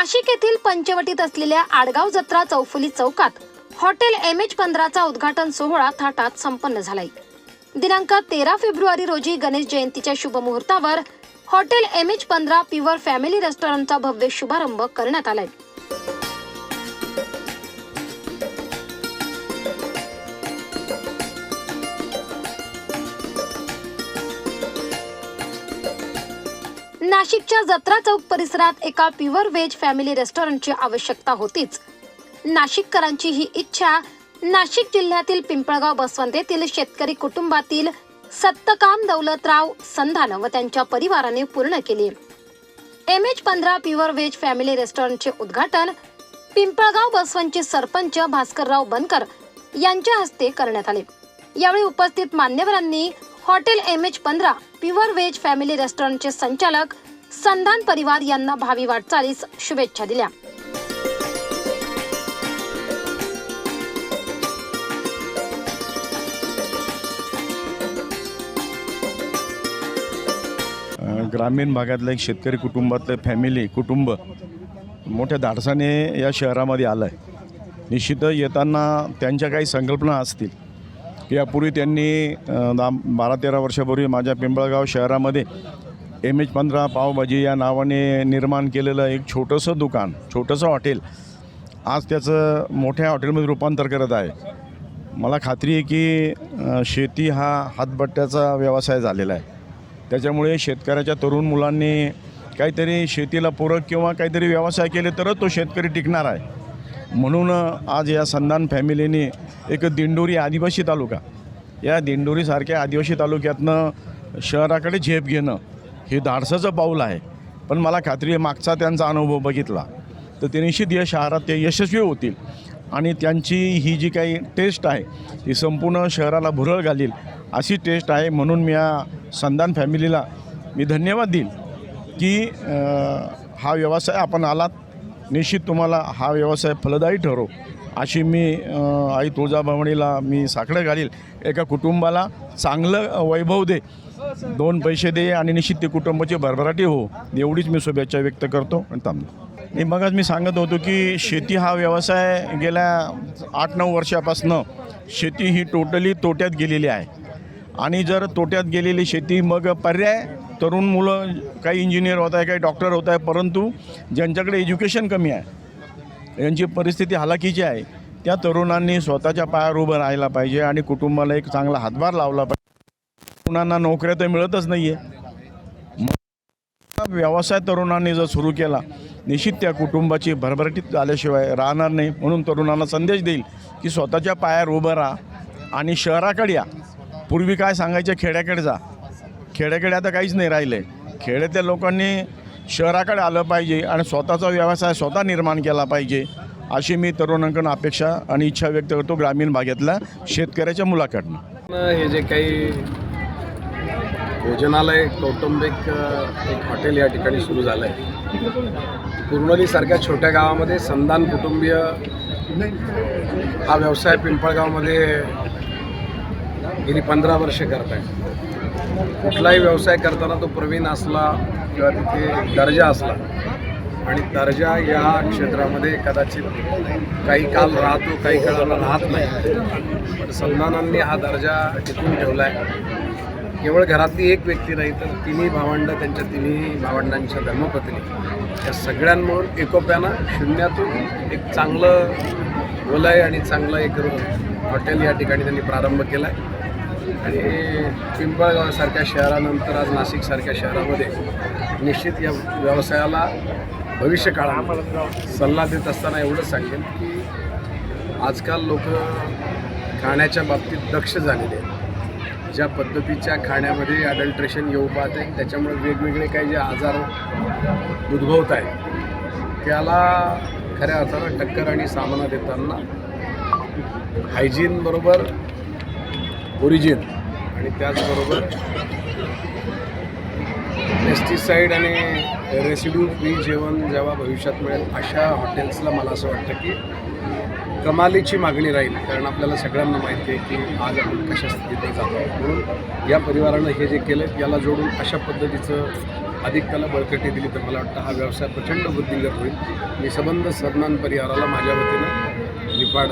नाशिक येथील पंचवटीत असलेल्या आडगाव जत्रा चौफुली चौकात हॉटेल एम एच पंधराचा उद्घाटन सोहळा थाटात संपन्न झालाय. दिनांक तेरा फेब्रुवारी रोजी गणेश जयंतीच्या शुभमुहूर्तावर हॉटेल एम एच पंधरा प्युअर फॅमिली रेस्टॉरंटचा भव्य शुभारंभ करण्यात आलाय. नाशिकच्या जत्रा चौक परिसरात एका प्युअर व्हेज फॅमिली रेस्टॉरंटची आवश्यकता होतीच. नाशिककरांची ही इच्छा नाशिक जिल्ह्यातील पिंपळगाव बसवंत येथील शेतकरी कुटुंबातील सत्तकाम दौलतराव संधान व त्यांच्या परिवाराने पूर्ण केली. एम एच पंधरा प्युअर व्हेज फॅमिली रेस्टॉरंटचे उद्घाटन पिंपळगाव बसवंतचे सरपंच भास्करराव बनकर यांच्या हस्ते करण्यात आले. यावेळी उपस्थित मान्यवरांनी हॉटेल एम एच पंधरा प्युअर व्हेज फॅमिली रेस्टॉरंटचे संचालक संधान परिवार यांना भावी वाटचालीस शुभेच्छा दिल्या. ग्रामीण भागातलं एक शेतकरी कुटुंबातलं फॅमिली कुटुंब मोठ्या धाडसाने या शहरामध्ये आलं आहे निश्चित येताना त्यांच्या काही संकल्पना असतील. यापूर्वी त्यांनी दहा बारा तेरा वर्षापूर्वी माझ्या पिंपळगाव शहरामध्ये एम एच पंधरा पावभाजी या नावाने निर्माण केलेलं एक छोटंसं दुकान छोटंसं हॉटेल आज त्याचं मोठ्या हॉटेलमध्ये रूपांतर करत आहे. मला खात्री आहे की शेती हा हातबट्ट्याचा व्यवसाय झालेला आहे. त्याच्यामुळे शेतकऱ्याच्या तरुण मुलांनी काहीतरी शेतीला पूरक किंवा काहीतरी व्यवसाय केले तरच तो शेतकरी टिकणार आहे. म्हणून आज या संधान फॅमिलीने एक दिंडोरी आदिवासी तालुका या दिंडोरीसारख्या आदिवासी तालुक्यातनं शहराकडे झेप घेणं हे धाडसाचं पाऊल आहे. पण मला खात्री आहे मागचा त्यांचा अनुभव बघितला. तर ते निश्चित या शहरात ते यशस्वी होतील. आणि त्यांची ही जी काही टेस्ट आहे ती संपूर्ण शहराला भुरळ घालील अशी टेस्ट आहे. म्हणून मी या संधान फॅमिलीला मी धन्यवाद देईल की हा व्यवसाय आपण आलात. निश्चित तुम्हाला हा व्यवसाय फलदायी ठरो अशी मी आई तुळजाभवानीला मी साकडं घालील. एका कुटुंबाला चांगलं वैभव दे. दोन पैसे दे आणि निश्चित ते कुटुंबाची भरभराटी हो. एवढीच मी शुभेच्छा व्यक्त करतो आणि थांबतो. मी मगच मी सांगत होतो की शेती हा व्यवसाय गेल्या आठ नऊ वर्षापासनं शेती ही टोटली तोट्यात गेलेली आहे. आणि जर तोट्यात गेलेली शेती मग पर्याय तरुण मुलं काही इंजिनियर होत आहे काही डॉक्टर होत आहे परंतु ज्यांच्याकडे एज्युकेशन कमी आहे यांची परिस्थिती हालाकीची आहे त्या तरुणांनी स्वतःच्या पायावर उभं राहायला पाहिजे आणि कुटुंबाला एक चांगला हातभार लावला पाहिजे. तरुणांना नोकऱ्या तर मिळतच नाही आहे व्यवसाय तरुणांनी जर सुरू केला निश्चित त्या कुटुंबाची भरभराटीत आल्याशिवाय राहणार नाही. म्हणून तरुणांना संदेश देईल की स्वतःच्या पायावर उभं राहा आणि शहराकडे या. पूर्वी काय सांगायचे? खेड्याकडे जा. खेड्याकडे आता काहीच नाही राहिलं. आहे खेड्यातल्या लोकांनी शहराकडे आलं पाहिजे आणि स्वतःचा व्यवसाय स्वतः निर्माण केला पाहिजे अशी मी तरुणांकडून अपेक्षा आणि इच्छा व्यक्त करतो. ग्रामीण भागातल्या शेतकऱ्याच्या मुलाकडनं हे जे काही भोजनालय कौटुंबिक एक हॉटेल या ठिकाणी सुरू झालं आहे कुर्णलीसारख्या छोट्या गावामध्ये संदान कुटुंबीय हा व्यवसाय पिंपळगावमध्ये गेली पंधरा वर्षे करत आहे कुठलाही व्यवसाय करताना तो प्रवीण असला किंवा तिथे दर्जा असला आणि दर्जा या क्षेत्रामध्ये कदाचित काही काल राहतो काही काळाला राहत नाही पण संधानांनी हा दर्जा टिकून ठेवला आहे केवळ घरातली एक व्यक्ती नाही तर तिन्ही भावंड त्यांच्या तिन्ही भावंडांच्या धर्मपत्नी. या सगळ्यांमुळे एकोप्यानं शून्यातून एक चांगलं वलय आणि चांगलं एक हॉटेल या ठिकाणी त्यांनी प्रारंभ केला आहे आणि पिंपळगावसारख्या शहरानंतर आज नाशिकसारख्या शहरामध्ये निश्चित या व्यवसायाला भविष्य काळात सल्ला देत असताना एवढंच सांगेन की आजकाल लोक खाण्याच्या बाबतीत दक्ष झालेले आहेत. ज्या पद्धतीच्या खाण्यामध्ये अडल्ट्रेशन येऊ पाहते त्याच्यामुळे वेगवेगळे काही जे आजार उद्भवत आहेत त्याला खऱ्या अर्थानं टक्कर आणि सामना देताना हायजीन बरोबर ओरिजिन आणि त्याचबरोबर पेस्टिसाईड आणि रेसिड्यू फ्री जेवण जेव्हा भविष्यात मिळेल अशा हॉटेल्सला मला असं वाटतं की कमालीची मागणी राहील कारण आपल्याला सगळ्यांना माहिती आहे की आज आपण कशा स्थितीत जातो. म्हणून या परिवारानं हे जे केलं याला जोडून अशा पद्धतीचं अधिक त्याला बळकटी दिली तर मला वाटतं हा व्यवसाय प्रचंड वृद्धिंगत होईल. मी सबंध सदनान परिवाराला माझ्या वतीनं निपाड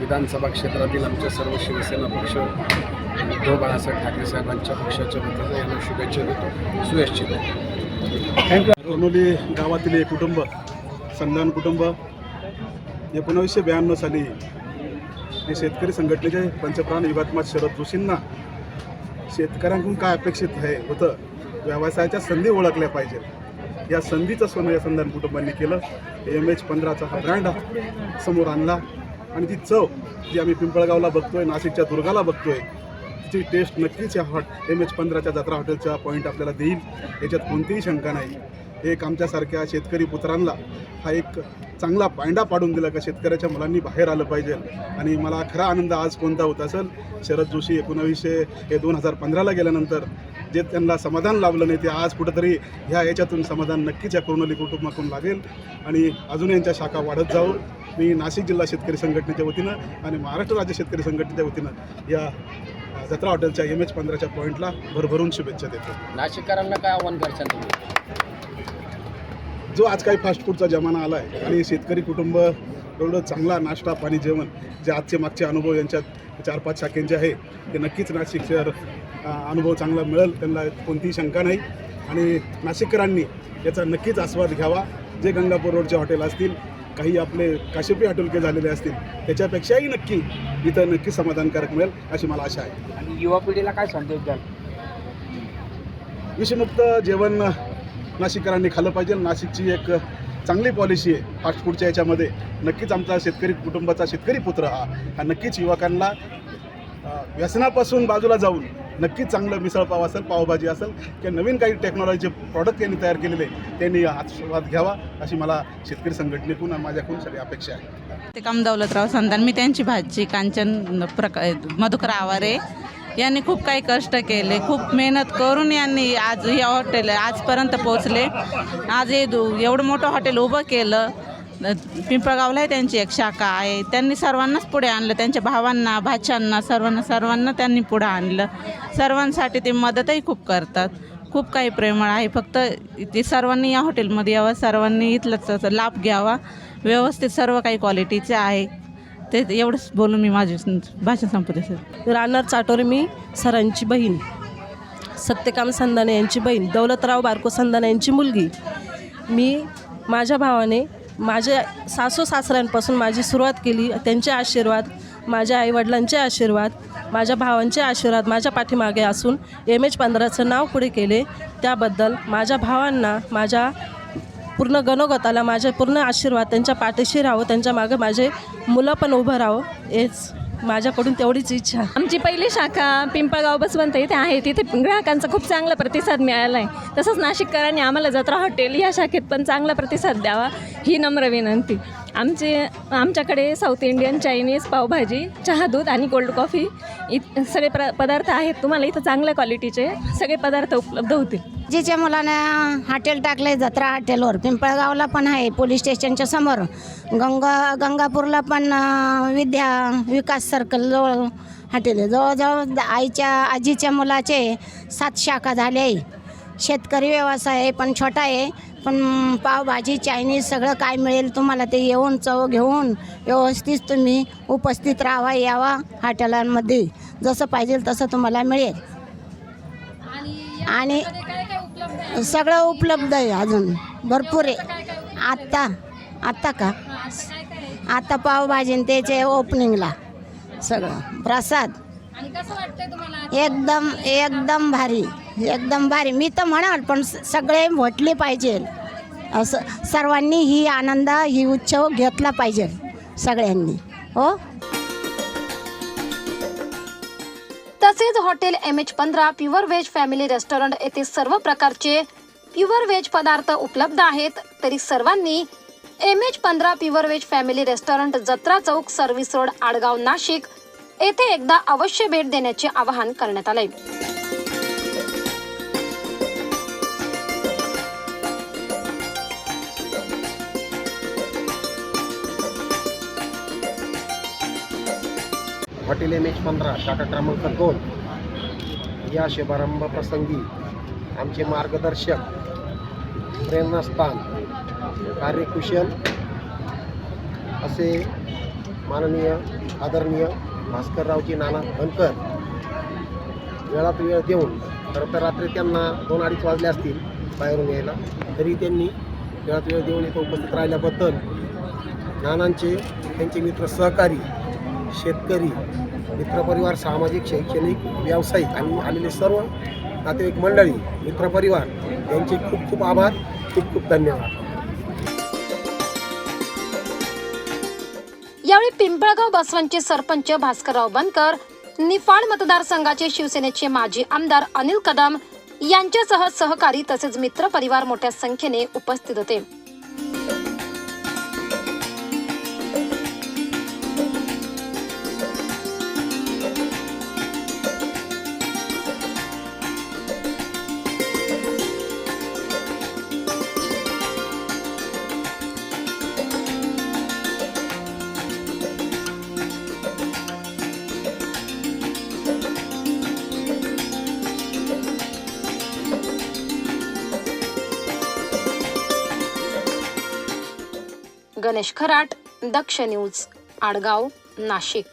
विधानसभा क्षेत्रातील आमच्या सर्व शिवसेना पक्ष उद्धव बाळासाहेब ठाकरे साहेबांच्या पक्षाच्या वतीनं यांना शुभेच्छा देतो. सुयश्चित आहे. कर्नोली गावातील एक कुटुंब संधान कुटुंब एकोणावीसशे ब्याण्णव साली हे शेतकरी संघटनेचे पंचप्राण युगात्मा शरद जोशींना शेतकऱ्यांकडून काय अपेक्षित आहे होतं? व्यवसायाच्या संधी ओळखल्या पाहिजेत. या संधीचं सोनं या संधान कुटुंबांनी केलं. एम एच पंधराचा हा ब्रँड समोर आणला. आणि ती चव जी आम्ही पिंपळगावला बघतोय नाशिकच्या दुर्गाला बघतोय तिची टेस्ट नक्कीच या हॉट एम एच पंधराच्या जत्रा हॉटेलचा पॉईंट आपल्याला देईल. याच्यात कोणतीही शंका नाही. एक आमच्यासारख्या शेतकरी पुत्रांना हा एक चांगला पायंडा पाडून दिला का शेतकऱ्याच्या मुलांनी बाहेर आलं पाहिजे. आणि मला खरा आनंद आज कोणता होत असेल? शरद जोशी एकोणावीसशे हे दोन हजार पंधराला गेल्यानंतर जे त्यांना समाधान लाभलं नाही ते आज कुठंतरी ह्या याच्यातून समाधान नक्कीच या कोरोनाली कुटुंबाकडून लागेल. आणि अजून यांच्या शाखा वाढत जाऊ. मी नाशिक जिल्हा शेतकरी संघटनेच्या वतीनं आणि महाराष्ट्र राज्य शेतकरी संघटनेच्या वतीनं या जत्रा हॉटेलच्या एम एच पंधराच्या पॉईंटला भरभरून शुभेच्छा देतो. नाशिककरांना काय आव्हान करशाल तुम्ही? जो आज काही फास्ट फूडचा जमाना आला आहे आणि शेतकरी कुटुंब एवढं चांगला नाश्ता पाणी जेवण जे आजचे मागचे अनुभव यांच्यात चार पाच शाखेंचे आहे ते नक्कीच नाशिक शहर अनुभव चांगला मिळेल त्यांना कोणतीही शंका नाही. आणि नाशिककरांनी याचा नक्कीच आस्वाद घ्यावा. जे गंगापूर रोडचे हॉटेल असतील काही आपले काशिपी हॉटेलके झालेले असतील त्याच्यापेक्षाही नक्की इथं नक्की समाधानकारक मिळेल अशी मला आशा आहे. आणि युवा पिढीला काय संदेश द्याल? विषमुक्त जेवण नाशिककरांनी खाल्लं पाहिजे. नाशिकची एक चांगली पॉलिसी आहे फास्ट फूडच्या याच्यामध्ये. नक्कीच आमचा शेतकरी कुटुंबाचा शेतकरी पुत्र हा. हा नक्कीच युवकांना व्यसनापासून बाजूला जाऊन नक्कीच चांगलं मिसळपाव असेल पावभाजी असेल किंवा नवीन काही टेक्नॉलॉजीचे प्रॉडक्ट त्यांनी तयार केलेले त्यांनी आस्वाद घ्यावा अशी मला शेतकरी संघटनेतून आणि माझ्याकडून सगळी अपेक्षा आहे. ते काम दौलतराव संतान मी त्यांची भाजी कांचन प्रका मधुकर आवारे यांनी खूप काही कष्ट केले खूप मेहनत करून यांनी आज या हॉटेल आजपर्यंत पोचले आज हे दु- एवढं मोठं हॉटेल उभं केलं. पिंपळगावलाही त्यांची एक शाखा आहे. त्यांनी सर्वांनाच पुढे आणलं. त्यांच्या भावांना भाच्यांना सर्वांना सर्वांना त्यांनी पुढे आणलं. सर्वांसाठी ते मदतही खूप करतात. खूप काही प्रेमळ आहे. फक्त ते सर्वांनी या हॉटेलमध्ये यावं सर्वांनी इथलंच लाभ घ्यावा. व्यवस्थित सर्व काही क्वालिटीचे आहे. ते एवढंच बोलून मी माझे भाषण संपते सर. राहणार चाटोरे मी सरांची बहीण. सत्यकाम संदाने यांची बहीण. दौलतराव बारको संदाने यांची मुलगी. मी माझ्या भावाने माझ्या सासू सासऱ्यांपासून माझी सुरुवात केली. त्यांचे आशीर्वाद माझ्या आईवडिलांचे आशीर्वाद माझ्या भावांचे आशीर्वाद माझ्या पाठीमागे असून एम एच पंधराचं नाव पुढे केले. त्याबद्दल माझ्या भावांना माझ्या पूर्ण गणोगताला माझे पूर्ण आशीर्वाद त्यांच्या पाठीशी राहो त्यांच्या मागे माझे मुलं पण उभं राहावं हेच माझ्याकडून तेवढीच इच्छा. आमची पहिली शाखा पिंपळगाव बसवंत इथे आहे. तिथे ग्राहकांचा खूप चांगला प्रतिसाद मिळाला आहे तसंच नाशिककरांनी आम्हाला जत्रा हॉटेल या शाखेत पण चांगला प्रतिसाद द्यावा ही नम्र विनंती. आमचे आमच्याकडे साऊथ इंडियन चायनीज पावभाजी चहा दूध आणि कोल्ड कॉफी इत सगळे प्र पदार्थ आहेत. तुम्हाला इथं चांगल्या क्वालिटीचे सगळे पदार्थ उपलब्ध होतील. जिच्या मुलानं हॉटेल टाकले जत्रा हॉटेलवर पिंपळगावला पण आहे पोलीस स्टेशनच्या समोर. गंगा गंगापूरला पण विद्या विकास सर्कल जवळ हॉटेल आहे. जवळजवळ आईच्या आजीच्या मुलाचे सात शाखा झाले आहे. शेतकरी व्यवसाय आहे पण छोटा आहे. पण पावभाजी चायनीज सगळं काय मिळेल तुम्हाला ते येऊन चव घेऊन व्यवस्थित तुम्ही उपस्थित राहावा यावा हॉटेलांमध्ये. जसं पाहिजे तसं तुम्हाला मिळेल. आणि सगळं उपलब्ध आहे अजून. भरपूर आहे. आत्ता आत्ता का? आता पावभाजी त्याचे ओपनिंगला सगळं. प्रसाद. एकदम एकदम भारी. एकदम भारी. मी तर म्हणाल पण सगळे म्हटले पाहिजे. असं सर्वांनी ही आनंद ही उत्सव घेतला पाहिजे सगळ्यांनी. हो? तसेच हॉटेल एम एच पंधरा प्युअर व्हेज फॅमिली रेस्टॉरंट येथे सर्व प्रकारचे प्युअर व्हेज पदार्थ उपलब्ध आहेत. तरी सर्वांनी एम एच पंधरा pure veg family restaurant Jatra Chowk service road Adgaon Nashik येथे एकदा अवश्य भेट देण्याचे आवाहन करण्यात आले पाटील एम एच पंधरा शाखा क्रमांक दोन. या शुभारंभ प्रसंगी आमचे मार्गदर्शक प्रेरणास्थान कार्यकुशल असे माननीय आदरणीय भास्कररावजी नाना धनकर वेळात वेळ देऊन खरं तर रात्री त्यांना दोन अडीच वाजले असतील बाहेरून यायला तरी त्यांनी वेळात वेळ देऊन इथं उपस्थित राहिल्याबद्दल नानांचे त्यांचे मित्र सहकारी शेतकरी मित्रपरिवार सामाजिक शैक्षणिक व्यावसायिक आणि आलेले सर्व नातेवाईक मंडळी मित्रपरिवार यांचे खूप खूप आभार खूप खूप धन्यवाद. यावेळी पिंपळगाव बसवंतचे सरपंच भास्करराव बनकर निफाड मतदारसंघाचे शिवसेनेचे माजी आमदार अनिल कदम यांच्यासह सहकारी तसेच मित्र परिवार मोठ्या संख्येने उपस्थित होते. गणेश खराट दक्ष न्यूज आडगाव नाशिक.